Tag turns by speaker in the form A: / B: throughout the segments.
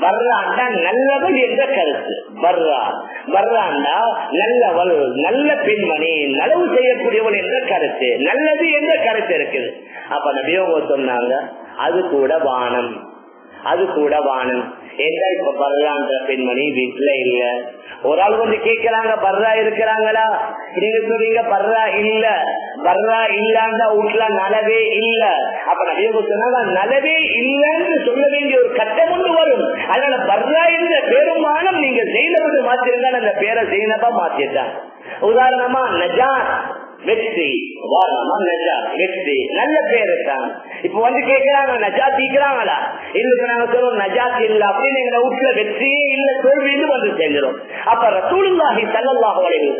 A: வர்றாண்டா நல்லவள் என்ற கருத்து. வர்றா. வர்றாண்டா நல்லவள் நல்ல பெண்மணி நலவு செய்யக்கூடியவள் என்ற கருத்து. நல்லது என்ற கருத்து இருக்குது. அப்ப நபியவங்க சொன்னாங்க அது கூட வானம். அது கூட வானம். ஏன்னா இப்ப பர்றான்ற பெண்மணி? வீட்டுல இல்ல. ஒரு ஆள் வந்து கேக்குறாங்க பர்ரா இருக்கிறாங்களா? நீங்க சொல்றீங்க பர்ரா இல்ல. பர்ரா இல்லாண்டா வீட்டுல நலவே இல்ல. அப்ப நிறைய சொன்னா நலவே இல்லன்னு சொல்ல வேண்டிய ஒரு கட்டம் ஒன்று வரும். அதனால பர்ரா என்ற பெருமானம் நீங்க ஜெயினபு மாத்திருந்தா அந்த பேரை ஜெயினபா மாத்திட்டாங்க. உதாரணமா நஜாத். வெற்றி. வெற்றி. நல்ல பேரு தான். இப்ப வந்து கேக்குறாங்க நஜாத் தீக்கிறாங்களா இல்ல நாங்க சொல்றோம் நஜாத் இல்ல அப்படின்னு எங்க வீட்டுல வெற்றியே இல்ல தோல்வின்னு வந்து சேர்ந்துடும் அப்ப ரசூலுல்லாஹி சல்லாஹு அலைஹி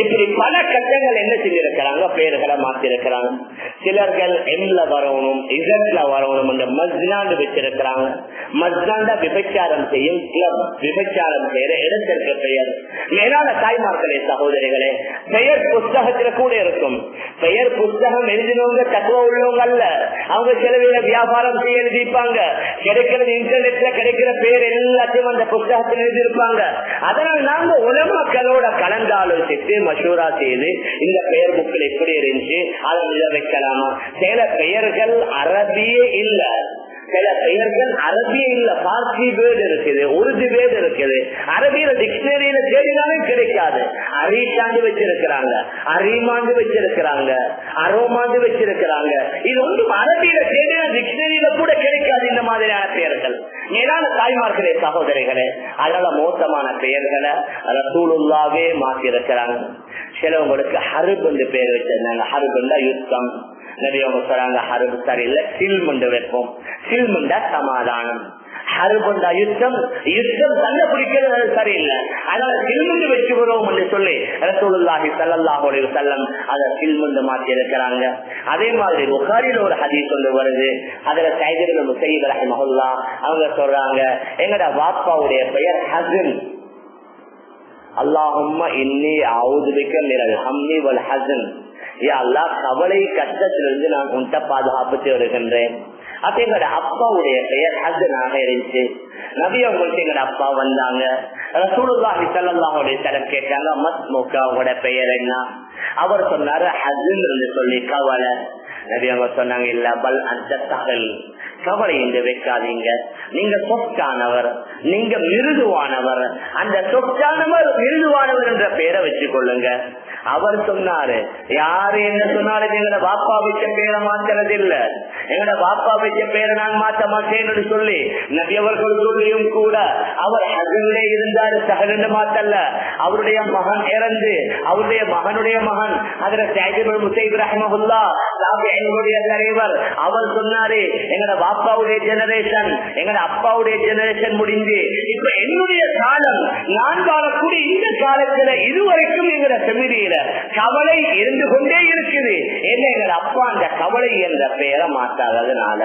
A: இப்படி பல கட்டங்கள் என்ன செஞ்சிருக்கிறாங்க? பேர்களை மாத்தி இருக்கிறாங்க சிலர்கள் எம்ல வரணும் இசட்ல வரணும் அந்த மஸ்னாண்டு வச்சிருக்கிறாங்க. மஸ்னாண்டா விபச்சாரம் செய்யும் கிளப் விபச்சாரம் செய்யற இடத்திற்கு பெயர். மேலான தாய்மார்களே சகோதரிகளே பெயர் புஸ்தகத்திற்கு கூட இருக்கும். பெயர் புத்தகம் எழுதினவங்க தத்துவ உள்ளவங்க அல்ல. அவங்க செலவில வியாபாரம் செய்ய எழுதிப்பாங்க கிடைக்கிறது இன்டர்நெட்ல கிடைக்கிற பேர் எல்லாத்தையும் அந்த புத்தகத்தில் எழுதியிருப்பாங்க. அதனால் நாங்க உலமக்களோட கலந்தாலோசித்து மசூரா செய்து இந்த பெயர் புக்கில் எப்படி இருந்துச்சு அதை வைக்கலாமா சில பெயர்கள் அரபியே இல்ல. சில பெயர்கள் அரபிய இல்ல பார்சி இருக்குது உருது வேர்டு இருக்குது. அரபியில டிக்ஷனரியில தேடினாலும் கிடைக்காது. அரிசாண்டு வச்சிருக்கிறாங்க அரிமாண்டு வச்சிருக்கிறாங்க அரோமாண்டு வச்சிருக்கிறாங்க. இது ஒன்றும் அரபியில தேடினா டிக்ஷனரியில கூட கிடைக்காது இந்த மாதிரியான பெயர்கள். மேலான தாய்மார்களே சகோதரிகளே அதனால மோசமான பெயர்களை ரசூலுல்லாவே மாத்தி இருக்கிறாங்க சிலவங்களுக்கு ஹருப் என்று பெயர் வச்சிருந்தாங்க. ஹருப் யுத்தம். நிறைய சொல்றாங்க ஹருப் சரியில்லை சில்முண்டு வைப்போம். சில்முண்டா சமாதானம். யுத்தம் யுத்தம் பிடிக்கிறது சரியில்லை. அதனால சில்முண்டு என்று சொல்லி ரசூலுல்லாஹி சில்முண்டு இருக்கிறாங்க. அதே மாதிரி புகாரில ஒரு ஹதீஸ் வருது. அதுல ரஹிமஹுல்லா அவங்க சொல்றாங்க எங்கட வாப்பாவுடைய பெயர் ஹசன் அல்லாஹும்ம இன்னி அவுதுபிக்க மிரல் ஹம்மி வல் ஹசன் யா அல்லா கவலை கஷ்டத்திலிருந்து நான் உன்ட்ட பாதுகாப்பு வருகின்றேன் அப்ப எங்களோட அப்பாவுடைய பெயர் ஹசனாக இருந்துச்சு. நபி அவங்களுக்கு எங்களோட அப்பா வந்தாங்க. ரசூலுல்லாஹி ஸல்லல்லாஹுடைய தரம் கேட்டாங்க மத் முக்காவோட பெயர் என்ன? அவர் சொன்னாரு ஹசன் என்று சொல்லி கவலை. நபி அவங்க சொன்னாங்க இல்ல பல் அந்த தகல். கவலை என்று வைக்காதீங்க. நீங்க சொத்தானவர். நீங்க மிருதுவானவர். அந்த சொத்தானவர் மிருதுவானவர் என்ற பெயரை வச்சு கொள்ளுங்க அவர் சொன்னாரு யாரு என்ன சொன்னாலும் எங்கட பாப்பா வச்ச பேரை மாத்துறது இல்ல எங்கட பாப்பா வச்ச பேரை நான் மாத்த மாட்டேன்னு சொல்லி நபியவர்கள் சொல்லியும் கூட அவர் ஹசனிலே இருந்தாரு சகலன்னு மாத்தல்ல. அவருடைய மகன் இறந்து அவருடைய மகனுடைய மகன் அதுல சாஹிபுல் முசைப் ரஹமஹுல்லா எங்களுடைய தலைவர். அவர் சொன்னாரு எங்கட பாப்பாவுடைய ஜெனரேஷன் எங்கட அப்பாவுடைய ஜெனரேஷன் முடிஞ்சு இப்ப என்னுடைய காலம் நான் வாழக்கூடிய இந்த காலத்துல இதுவரைக்கும் எங்கட செமிதியில கவலை இருந்து கொண்டே இருக்குது. என்ன எங்க அப்பா அந்த கவலை என்ற பெயரை மாற்றாததுனால.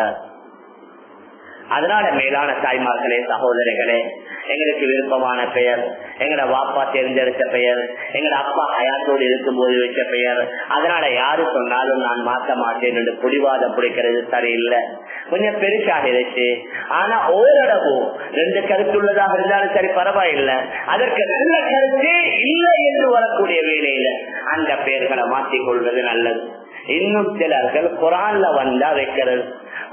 A: அதனால மேலான தாய்மார்களே சகோதரிகளே எங்களுக்கு விருப்பமான பெயர். எங்கட வாப்பா தேர்ந்தெடுத்த பெயர். எங்கட அப்பா ஹயாத்தோடு இருக்கும் போது வச்ச பெயர். அதனால யாரு சொன்னாலும் நான் மாற்ற மாட்டேன் என்று புடிவாதம் பிடிக்கிறது சரியில்லை. கொஞ்சம் பெருசாகிருச்சு ஆனா ஓரளவு ரெண்டு கருத்துள்ளதாக இருந்தாலும் சரி பரவாயில்லை. அதற்கு நல்ல கருத்தே இல்லை என்று வரக்கூடிய வேலையில அந்த பெயர்களை மாற்றிக் கொள்வது நல்லது. இன்னும் சிலர்கள் குரான்ல வந்தா வைக்கிறது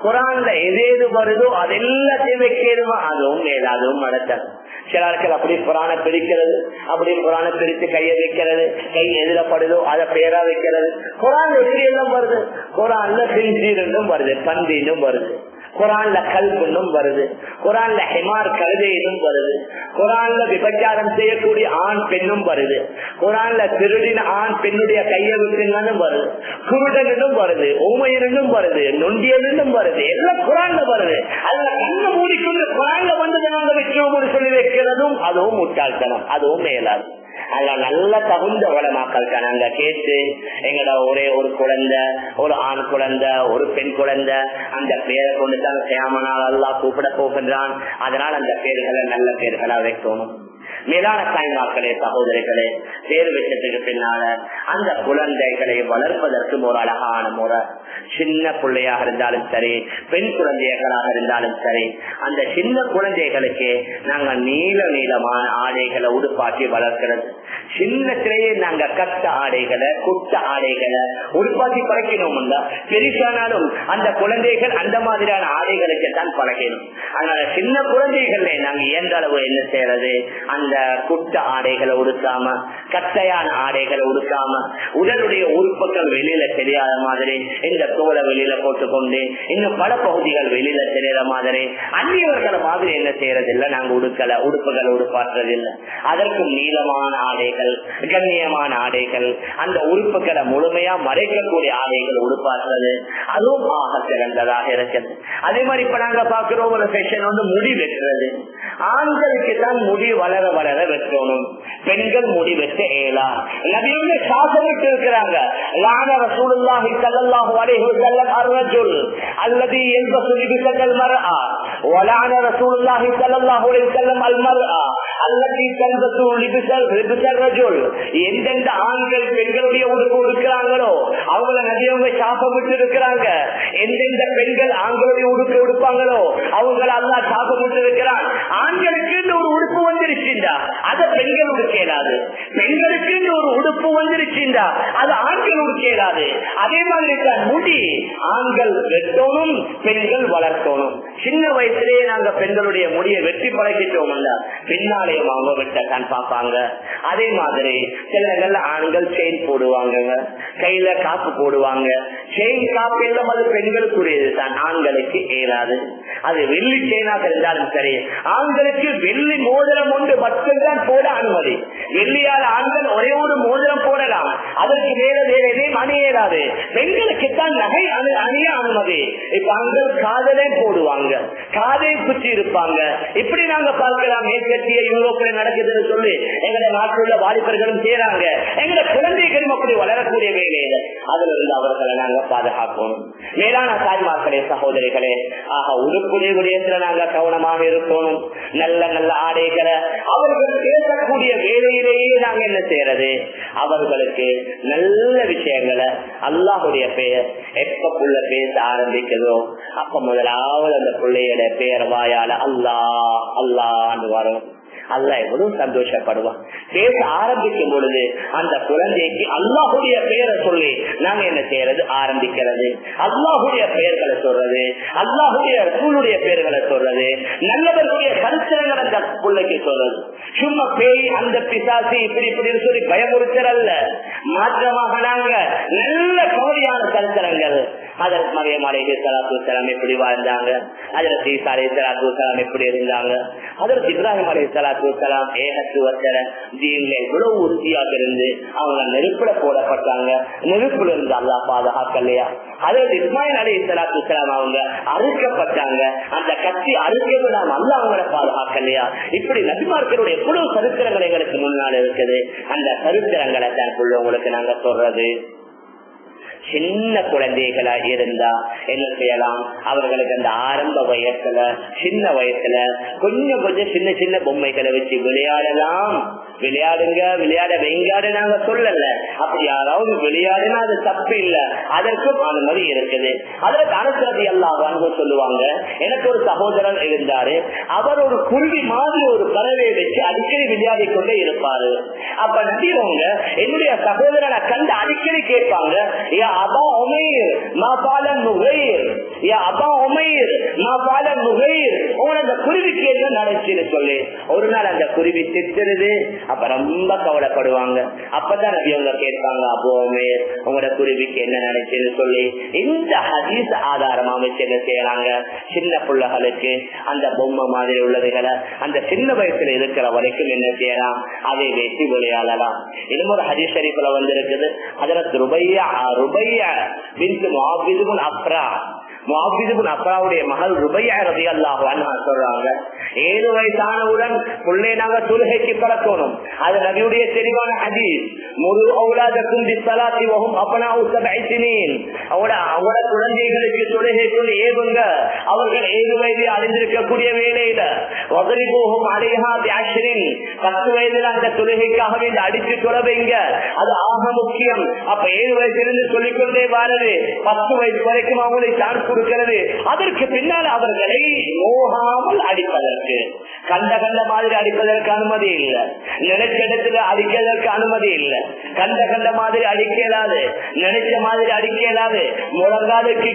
A: குரான்ல எது எது வருதோ அது எல்லாத்தையும் வைக்கிறதுமா? அதுவும் ஏதாதும் நடத்தது சிலர்கள் அப்படி புராண பிரிக்கிறது அப்படி புராண பிரித்து கையை வைக்கிறது கை எதிரப்படுதோ அதை பேரா வைக்கிறது. குரான் எப்படி எல்லாம் வருது? குரான்ல பிஞ்சீரண்டும் வருது பந்தினும் வருது. குரான்ல கல்புன்னும் வருது. குரான்ல ஹிமார் கழுதையிலும் வருது. குரான்ல விபச்சாரம் செய்யக்கூடிய ஆண் பெண்ணும் வருது. குரான்ல திருடின ஆண் பெண்ணுடைய கையை விட்டுங்கன்னு வருது. குருடனும் வருது. ஊமையனும் வருது. நொண்டியனும் வருது. எல்லாம் குரான்ல வருது. அதுல கண்ணு மூடிக்கொண்டு குரான்ல வந்ததை நாங்க வைக்கிறோம் சொல்லி வைக்கிறதும் அதுவும் முட்டாள்தனம். அதுவும் மேலாது அதுல நல்ல தகுந்த உலமாக்கள் நாங்க கேட்டு எங்கட ஒரே ஒரு குழந்தை ஒரு ஆண் குழந்தை ஒரு பெண் குழந்தை அந்த பேரை கொண்டு தான் சேமனால் அல்லா கூப்பிட போகின்றான். அதனால அந்த பேர்களை நல்ல பேர்களா வைக்கணும். மேலான தாய்மார்களே சகோதரிகளே பேர் வச்சதுக்கு பின்னால அந்த குழந்தைகளை வளர்ப்பதற்கு ஒரு அழகான முறை. சின்ன பிள்ளையாக இருந்தாலும் சரி பெண் குழந்தைகளாக இருந்தாலும் சரி அந்த சின்ன குழந்தைகளுக்கு நாங்க நீள நீளமான ஆடைகளை உடுப்பாட்டி வளர்க்கிறது. சின்னத்திலேயே நாங்க கட்ட ஆடைகளை குட்ட ஆடைகளை உருவாக்கி பழக்கினோம்னா பெருசானாலும் அந்த குழந்தைகள் அந்த மாதிரியான ஆடைகளுக்கு தான் பழகினோம். அதனால சின்ன குழந்தைகள்ல நாங்க எந்த அளவு என்ன செய்யறது? அந்த குட்ட ஆடைகளை உடுக்காம கட்டையான ஆடைகளை உடுக்காம உடலுடைய உறுப்புகள் வெளியில தெரியாத மாதிரி இந்த தோலை வெளியில போட்டுக்கொண்டு இன்னும் பல பகுதிகள் வெளியில தெரியற மாதிரி அந்நியவர்களை மாதிரி என்ன செய்யறது இல்ல நாங்க உடுக்கல உடுப்புகளை உடுப்பாற்றுறது இல்ல அதற்கும் நீளமான ஆடைகள் ஆடைகள் கண்ணியமான ஆடைகள் அந்த உறுப்புகளை முழுமையா மறைக்கக்கூடிய ஆடைகள் உடுப்பாடுறது அதுவும் ஆக சிறந்ததாக இருக்கிறது. அதே மாதிரி இப்ப நாங்க பாக்குறோம் ஒரு ஃபேஷன் வந்து முடி வெட்டுறது. ஆண்களுக்கு தான் முடி வளர வளர வெட்டணும். பெண்கள் முடி வெட்ட ஏலா நபியுடைய சாசனிட்டு இருக்கிறாங்க. லான ரசூலுல்லாஹி ஸல்லல்லாஹு அலைஹி வஸல்லம் அர்ரஜுல் அல்லதி யல்பசு லிபிசல் மர்ஆ. வலான ரசூலுல்லாஹி ஸல்லல்லாஹு அலைஹி வஸல்லம் அல் மர்ஆ. எந்தெந்த ஆண்கள் பெண்களுடைய உடுப்பு உடுக்கிறாங்களோ அவங்கள நதியவங்க சாபம் விட்டு இருக்கிறாங்க எந்தெந்த பெண்கள் ஆண்களுடைய உடுப்பு உடுப்பாங்களோ அவங்கள அல்லா சாபம் விட்டு இருக்கிறான் ஆண்களுக்கு ஒரு உடுப்பு வந்துருச்சுண்டா? அதை பெண்கள் உடுக்க இயலாது பெண்களுக்கு ஒரு உடுப்பு வந்துருச்சுண்டா? அது ஆண்கள் உடுக்க இயலாது அதே மாதிரி தான் முடி ஆண்கள் வெட்டணும் பெண்கள் வளர்க்கணும். சின்ன வயசுலயே நாங்க பெண்களுடைய முடியை வெட்டி பழகிட்டோம் பின்னாலே அவங்க வெட்டத்தான் பார்ப்பாங்க. அதே மாதிரி சில நல்ல ஆண்கள் செயின் போடுவாங்க கையில காப்பு போடுவாங்க. செயின் காப்பு எல்லாம் அது பெண்களுக்குரியது தான் ஆண்களுக்கு ஏறாது. அது வெள்ளி செயினாக இருந்தாலும் சரி ஆண்களுக்கு வெள்ளி மோதிரம் ஒன்று மட்டும்தான் போட அனுமதி. வெள்ளியால் ஆண்கள் ஒரே ஒரு மோதிரம் போடலாம். அதற்கு வேற வேற எதையும் பெண்களுக்கு தான் நகை அணிய அனுமதி. இப்ப அங்க காதலே போடுவாங்க. காதை குச்சி இருப்பாங்க. இப்படி நாங்க பார்க்கலாம். மேற்கத்திய யூரோப்பில் நடக்குதுன்னு சொல்லி எங்களை நாட்டில் உள்ள வாலிபர்களும் செய்யறாங்க எங்களை குழந்தைகளும் அப்படி வளரக்கூடிய வேலையில. அதுல இருந்து அவர்களை நாங்க பாதுகாக்கணும் மேலான தாய்மார்களே சகோதரிகளே ஆக உடுப்புடைய விடயத்துல நாங்க கவனமாக இருக்கணும். நல்ல நல்ல ஆடைகளை அவர்கள் பேசக்கூடிய வேலையிலேயே நாங்க என்ன செய்யறது? அவர்களுக்கு நல்ல விஷயங்களை அல்லாஹுடைய பெயர் எப்ப புள்ள பேச ஆரம்பிக்குதோ அப்ப முதலாவது அந்த பிள்ளையோட பெயர் வாயால அல்லாஹ் அல்லான்னு வரும். அல்லா எவ்வளவு சந்தோஷப்படுவான். பேச ஆரம்பிக்கும் பொழுது அந்த குழந்தைக்கு அல்லாஹுடைய பெயரை சொல்லி நாங்க என்ன செய்யறது? ஆரம்பிக்கிறது. அல்லாஹுடைய பெயர்களை சொல்றது. அல்லாஹுடைய சூழுடைய பெயர்களை சொல்றது. நல்லவர்களுடைய சரித்திரங்களை அந்த பிள்ளைக்கு சொல்றது. சும்மா பேய் அந்த பிசாசி இப்படி இப்படின்னு சொல்லி பயமுறுத்தல் மாற்றமாக நாங்க நல்ல கவலையான சரித்திரங்கள். அதற்கு மரியம் அலேஹி சலாத்து சலாம் எப்படி வாழ்ந்தாங்க? அதில் சீசா அலே சலாத்து சலாம் எப்படி இருந்தாங்க? அதற்கு இப்ராஹிம் அலைஹி ஸலாத்து வஸலாம் ஏகத்துவத்தர தீன்ல எவ்வளவு உறுதியாக இருந்து அவங்க நெருப்புல போடப்பட்டாங்க. நெருப்புல இருந்து பாதுகாக்க பாதுகாக்கலையா? அதற்கு இஸ்மாயில் அலே சலாத்து சலாம் அவங்க அறுக்கப்பட்டாங்க. அந்த கட்சி அறுக்கிறது நாம் அல்ல அவங்கள பாதுகாக்கலையா? இப்படி நபிமார்களுடைய எவ்வளவு சரித்திரங்கள் எங்களுக்கு முன்னால் இருக்குது. அந்த சரித்திரங்களை தான் உங்களுக்கு நாங்க சொல்றது சின்ன குழந்தைகளா இருந்தா என்ன செய்யலாம்? அவர்களுக்கு அந்த ஆரம்ப வயசுல சின்ன வயசுல கொஞ்சம் கொஞ்சம் சின்ன சின்ன பொம்மைகளை வச்சு விளையாடலாம். விளையாடுங்க விளையாட வெங்காடு நாங்க சொல்லல. அப்படி யாராவது விளையாடுனா அது தப்பு இல்ல. அதற்கும் அனுமதி இருக்குது. அதற்கு அனுசரதி எல்லாம் சொல்லுவாங்க எனக்கு ஒரு சகோதரர் இருந்தாரு. அவர் ஒரு குருவி மாதிரி ஒரு பறவையை வச்சு அடிக்கடி விளையாடி கொண்டே இருப்பாரு. அப்ப நடிகவங்க என்னுடைய சகோதரனை கண்டு அடிக்கடி கேட்பாங்க ابا عمیر ما فعل النغیر நுகைர் யா அந்த குருவிக்கு என்ன நடச்சுன்னு சொல்லி. ஒரு நாள் அந்த குருவி திட்டுறது அப்ப ரொம்ப கவலைப்படுவாங்க. அப்பதான் நபி அவங்க கேட்பாங்க அபோ உமைர் உங்களோட குருவிக்கு என்ன நடச்சுன்னு சொல்லி. இந்த ஹதீஸ் ஆதாரமா அமைச்சு என்ன செய்யறாங்க? சின்ன பிள்ளைகளுக்கு அந்த பொம்மை மாதிரி உள்ளதுகளை அந்த சின்ன வயசுல இருக்கிற வரைக்கும் என்ன செய்யலாம்? அதை வெட்டி விளையாடலாம் இன்னும் ஒரு ஹதீஸ் ஷரீஃப்ல வந்திருக்குது. அதுல ருபையா ருபையா பின்து முஆபிதுன் அப்ரா அப்பாவுடைய மகள் ருபையா ரவி அல்லாஹ் சொல்றாங்க. ஏழு வயசானவுடன் உள்ளே நாங்க தொழுகைக்கு பறக்கணும் அது நபியுடைய தெளிவான ஹதீஸ். முழு அவுலாதக்கும் திசலாத்தி வகும் அப்பனா சப்இ அவட அவட குழந்தைகளுக்கு தொழுகைக்குள் ஏவுங்க. அவர்கள் ஏழு வயதில் அறிந்திருக்கக்கூடிய வேலையில வதரிபோகும் அலைஹா பிஅஷ்ரின் பத்து வயதில் அந்த தொழுகைக்காக வேண்டி அடித்து தொலைவைங்க அது ஆக முக்கியம். அப்ப ஏழு வயசிலிருந்து சொல்லிக்கொண்டே வாரது பத்து வயசு வரைக்கும் அவங்களை சான்ஸ் கொடுக்கிறது. அதற்கு பின்னால் அவர்களை நோகாமல் அடிப்பதற்கு. கண்ட கண்ட மாதிரி அடிப்பதற்கு அனுமதி இல்லை. நினைச்ச இடத்துல அடிக்கிறதற்கு அனுமதி இல்லை. கண்ட கண்ட மாதிரி அடிக்க இயலாது நினைச்ச மாதிரி அடிக்க இயலாது முழங்காலுக்கு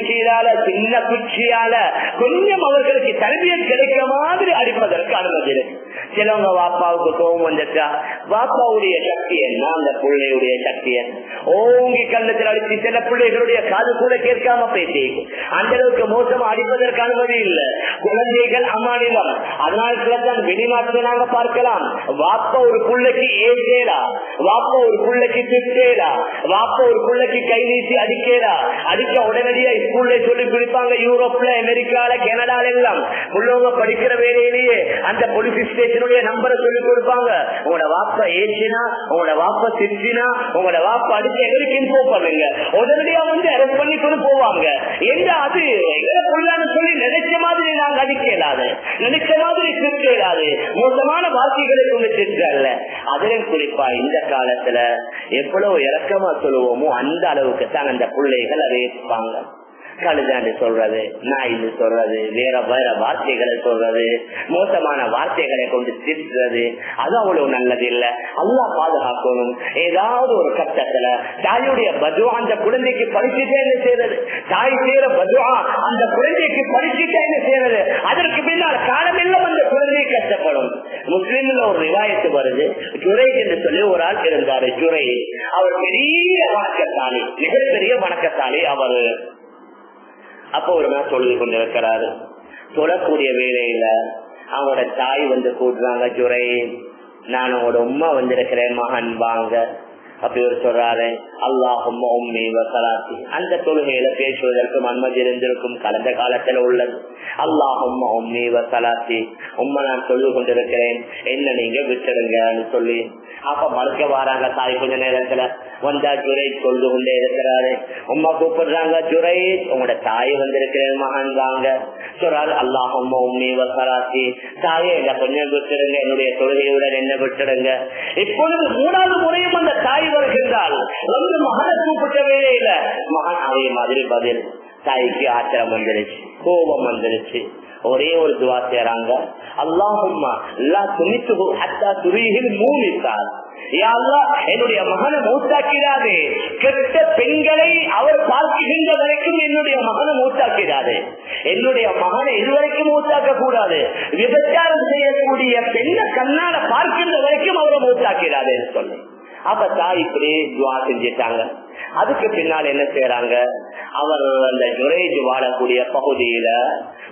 A: சின்ன குச்சியால கொஞ்சம் அவர்களுக்கு தரபியல் கிடைக்கிற மாதிரி அடிப்பதற்கு அனுமதி இருக்கு சிலவங்க வாப்பாவுக்கு கோபம் வந்துட்டா வாப்பாவுடைய சக்தி என்ன? அந்த பிள்ளையுடைய சக்தி என்ன? ஓங்கி கண்ணத்தில் அடிச்சு சில பிள்ளைகளுடைய காது கூட கேட்காம பேசி அந்த அளவுக்கு மோசமா அடிப்பதற்கு அனுமதி இல்லை. குழந்தைகள் அம்மாநிலம் அதனால்தான் வெளிநாட்டுல நாங்க பார்க்கலாம். வாப்ப ஒரு பிள்ளைக்கு ஏற்றேடா வாப்ப ஒரு பிள்ளைக்கு திட்டேடா வாப்ப ஒரு பிள்ளைக்கு கை நீசி அடிக்கேடா அடிக்க உடனடியா ஸ்கூல்ல சொல்லி பிடிப்பாங்க யூரோப்ல அமெரிக்கால கனடால எல்லாம். உள்ளவங்க படிக்கிற வேலையிலேயே அந்த போலீஸ் ஸ்டேஷன் என்னுடைய நம்பரை சொல்லி கொடுப்பாங்க. உங்களோட வாப்ப ஏசினா உங்களோட வாப்ப சிரிச்சினா உங்களோட வாப்ப அடிச்சு எங்களுக்கு இன்ஃபோ பண்ணுங்க. உடனடியா வந்து அரெஸ்ட் பண்ணி கொண்டு போவாங்க. எங்க அது? புள்ளான்னு சொல்லி நினைச்ச மாதிரி நாங்க அடிக்க இயலாது நினைச்ச மாதிரி திருத்த இயலாது மோசமான வார்த்தைகளை கொண்டு திருத்தல்ல அதிலும் குறிப்பா இந்த காலத்துல எவ்வளவு இறக்கமா சொல்லுவோமோ அந்த அளவுக்கு தான் அந்த பிள்ளைகள் அதை ஏற்பாங்க கழுதாண்டு சொல்றது நாயின்னு சொல்றது வேற வேற வார்த்தைகளை சொல்றது மோசமான வார்த்தைகளை கொண்டு திட்டுறது அது அவ்வளவு நல்லது இல்ல அல்லா பாதுகாக்கணும். ஏதாவது ஒரு கட்டத்துல தாயுடைய பதுவா அந்த குழந்தைக்கு பரிசுட்டே என்ன செய்யறது தாய் செய்யற பதுவா அந்த குழந்தைக்கு பரிசுட்டே என்ன செய்யறது அதற்கு பின்னால் காலமெல்லாம் அந்த குழந்தை கஷ்டப்படும். முஸ்லீம்ல ஒரு ரிவாயத்து வருது. ஜுரை என்று சொல்லி ஒரு ஆள் இருந்தாரு ஜுரை அவர் பெரிய வணக்கத்தாளி மிகப்பெரிய வணக்கத்தாளி அவர். அப்ப ஒரு நாள் சொல்லி கொண்டு இருக்கிறாரு. சொல்லக்கூடிய வேலையில அவங்களோட தாய் வந்து கூட்டுறாங்க ஜுரை நான் உங்களோட உமா வந்திருக்கிறேன் மகன் வாங்க. அப்படி ஒரு சொல்றாரு. அல்லாஹும் உம்மி வசலாத்தி அந்த தொழுகையில பேசுவதற்கும் அனுமதி இருந்திருக்கும் கடந்த காலத்துல உள்ளது. அல்லாஹும் உம்மி வசலாத்தி உம்மா நான் தொழுது கொண்டிருக்கிறேன். என்ன நீங்க விட்டுருங்கன்னு சொல்லி. அப்ப மறுக்க வராங்க தாய் கொஞ்ச நேரத்துல. வந்தா ஜுரை சொல்லு கொண்டே இருக்கிறாரு. உமா கூப்பிடுறாங்க ஜுரை உங்களோட தாய் வந்திருக்கிறேன் மகன் வாங்க சொல்றாரு அல்லாஹும் உம்மி வசராசி தாயை என்ன கொஞ்சம் விட்டுடுங்க என்னுடைய தொழுகையுடன் என்ன விட்டுடுங்க. இப்பொழுது மூணாவது முறையும் அந்த தாய் வருகின்றால் வந்து மகனை கூப்பிட்ட வேலையில மகன் அதே மாதிரி பதில். தாய்க்கு ஆத்திரம் வந்துருச்சு கோபம் வந்துருச்சு. ஒரே ஒரு துவா செய்யறாங்க அல்லாஹும்மா எல்லா துணித்து ஹத்தா துரியில் மூமித்தார். என்னுடைய மகனை மூத்தாக்கிறாதே கெட்ட பெண்களை அவர் பார்க்கின்ற வரைக்கும் என்னுடைய மகனை மூத்தாக்கிறாது என்னுடைய மகனை இதுவரைக்கும் மூத்தாக்க கூடாது விபச்சாரம் செய்யக்கூடிய பெண்ணை கண்ணால பார்க்கின்ற வரைக்கும் அவரை மூத்தாக்கிறாது சொல்லு. அப்ப தாய் இப்படி துவா செஞ்சிட்டாங்க. அதுக்கு பின்னால் என்ன செய்யறாங்க அவர் அந்த ஜுரேஜ் வாழக்கூடிய பகுதியில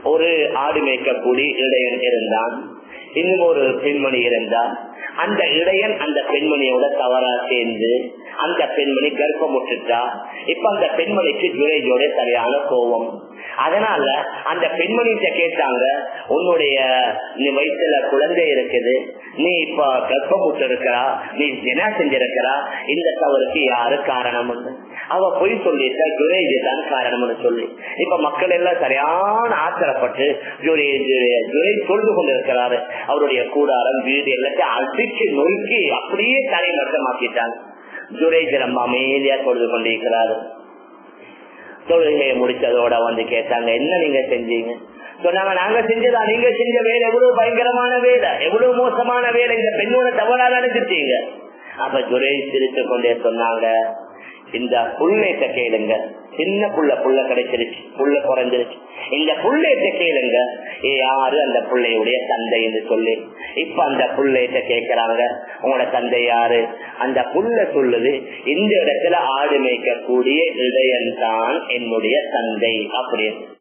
A: ஒரு ஆடு மேய்க்கக்கூடிய இடையன் இருந்தான். இன்னும் ஒரு பெண்மணி இருந்தா அந்த இடையன் அந்த பெண்மணியோட தவறா சேர்ந்து அந்த பெண்மணி கர்ப்பமுட்டுட்டா இப்ப அந்த பெண்மணிக்கு ஜுரேஜோட சரியான கோபம். அதனால அந்த பெண்மணிட்ட கேட்டாங்க உன்னுடைய நீ வயிற்றுல குழந்தை இருக்குது நீ இப்ப கர்ப்பமுட்டு இருக்கிறா நீ என்ன செஞ்சிருக்கிறா இந்த தவறுக்கு யாரு காரணம் அவ பொய் சொல்லிட்டா ஜுரேஜ் தான் காரணம்னு சொல்லி. இப்ப மக்கள் எல்லாம் சரியான ஆச்சரப்பட்டு ஜுரேஜ் தொழுது சொல்ந்து கொண்டிருக்கிறாரு. அவருடைய கூடாரம் வீடு எல்லாத்தையும் அடிச்சு நொறுக்கி அப்படியே தலைமட்டமாக்கிட்டாங்க ஜுரேஜ் நம்ம அமைதியா தொழுது கொண்டிருக்கிறாரு. தொழுகையை முடிச்சதோட வந்து கேட்டாங்க என்ன நீங்க செஞ்சீங்க? சொன்னாங்க நாங்க செஞ்சதா? நீங்க செஞ்ச வேலை எவ்வளவு பயங்கரமான வேலை எவ்வளவு மோசமான வேலை இந்த பெண்ணோட தவறா நடந்துட்டீங்க அப்ப துரை சிரித்து கொண்டே சொன்னாங்க இந்த புள்ளேட்ட கேளுங்க சின்ன புள்ள புள்ள கிடைச்சிருச்சு புள்ள குறைஞ்சிருச்சு. இந்த புள்ளையிட்ட கேளுங்க. யாரு அந்த பிள்ளையுடைய தந்தை என்று சொல்லி. இப்ப அந்த புள்ளேட்ட கேட்கிறாங்க. உங்களோட தந்தை யாரு? அந்த புள்ள சொல்லுது இந்த இடத்துல ஆடு மேய்க்கக்கூடிய இடையன் தான் என்னுடைய தந்தை அப்படின்னு.